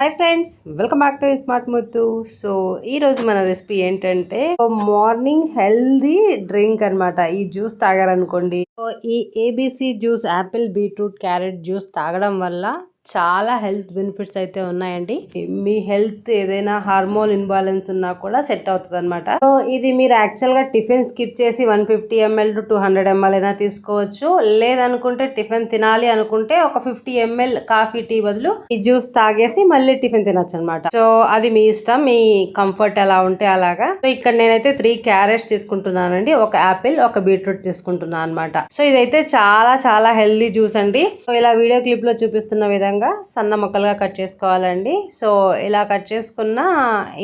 Hi friends welcome back to smart Muthu so ఈ రోజు మన రెసిపీ ఏంటంటే మార్నింగ్ హెల్దీ డ్రింక్ అన్నమాట. ఈ జ్యూస్ తాగారనుకోండి. సో ఈ ABC juice apple beetroot carrot juice తాగడం వల్ల చాలా హెల్త్ బెనిఫిట్స్ అయితే ఉన్నాయండి. మీ హెల్త్ ఏదైనా హార్మోన్ ఇన్బాలెన్స్ ఉన్నా కూడా సెట్ అవుతుంది అనమాట సో ఇది మీరు యాక్చువల్గా టిఫిన్ స్కిప్ చేసి one fifty ML to two hundred ML అయినా తీసుకోవచ్చు. లేదనుకుంటే టిఫిన్ తినాలి అనుకుంటే ఒక ఫిఫ్టీ ఎంఎల్ కాఫీ టీ బదులు ఈ జ్యూస్ తాగేసి మళ్ళీ టిఫిన్ తినొచ్చు అనమాట సో అది మీ ఇష్టం మీ కంఫర్ట్ ఎలా ఉంటే అలాగా. సో ఇక్కడ నేనైతే త్రీ క్యారెట్స్ తీసుకుంటున్నానండి. ఒక యాపిల్ ఒక బీట్రూట్ తీసుకుంటున్నాను అనమాట సో ఇదైతే చాలా చాలా హెల్దీ జ్యూస్ అండి. సో ఇలా వీడియో క్లిప్లో చూపిస్తున్న విధంగా సన్న ముక్కలుగా కట్ చేసుకోవాలండి. సో ఇలా కట్ చేసుకున్న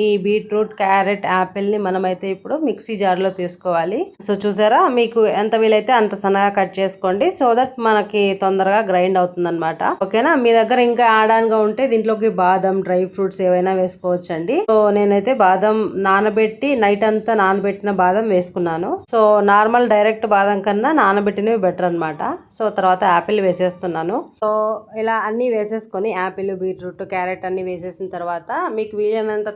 ఈ బీట్రూట్ క్యారెట్ యాపిల్ని మనమైతే ఇప్పుడు మిక్సీ జార్లో తీసుకోవాలి. సో చూసారా? మీకు ఎంత వీలైతే అంత సన్నగా కట్ చేసుకోండి. సో దట్ మనకి తొందరగా గ్రైండ్ అవుతుంది అనమాట ఓకేనా? మీ దగ్గర ఇంకా యాడ్గా ఉంటే దీంట్లోకి బాదం డ్రై ఫ్రూట్స్ ఏవైనా వేసుకోవచ్చండి. సో నేనైతే బాదం నానబెట్టి నైట్ అంతా నానబెట్టిన బాదం వేసుకున్నాను. సో నార్మల్ డైరెక్ట్ బాదం కన్నా నానబెట్టినవి బెటర్ అన్నమాట. సో తర్వాత యాపిల్ వేసేస్తున్నాను. సో ఇలా అన్ని వేసేసుకొని యాపిల్ బీట్రూట్ క్యారెట్ అన్ని వేసేసిన తర్వాత మీకు వీలైనంత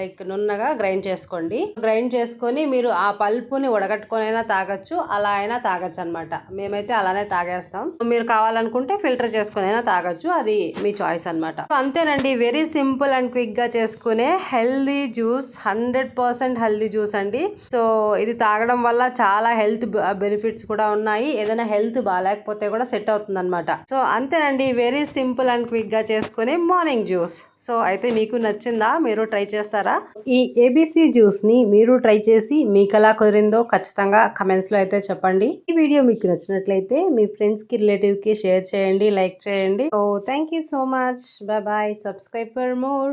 లైక్ నున్నగా గ్రైండ్ చేసుకోండి. గ్రైండ్ చేసుకొని మీరు ఆ పల్పుని ఉడగట్టుకొని అయినా తాగొచ్చు అలా అయినా తాగొచ్చు అనమాట మేమైతే అలానే తాగేస్తాం. మీరు కావాలనుకుంటే ఫిల్టర్ చేసుకొని అయినా తాగొచ్చు అది మీ చాయిస్ అనమాట. అంతేనండి వెరీ సింపుల్ అండ్ క్విక్గా చేసుకునే healthy juice hundred percent healthy juice అండి. సో ఇది తాగడం వల్ల చాలా హెల్త్ బెనిఫిట్స్ కూడా ఉన్నాయి. ఏదైనా హెల్త్ బాగాలేకపోతే కూడా సెట్ అవుతుంది అనమాట సో అంతేనండి వెరీ సింపుల్ అండ్ క్విక్గా చేసుకునే మార్నింగ్ జ్యూస్. సో అయితే మీకు నచ్చిందా? మీరు ట్రై చేస్తారా? ఈ ఏబీసీ జ్యూస్ని మీరు ట్రై చేసి మీకు ఎలా కుదిరిందో ఖచ్చితంగా కమెంట్స్లో అయితే చెప్పండి. ఈ వీడియో మీకు నచ్చినట్లయితే మీ ఫ్రెండ్స్కి రిలేటివ్కి షేర్ చేయండి లైక్ చేయండి. So thank you so much bye bye subscribe for more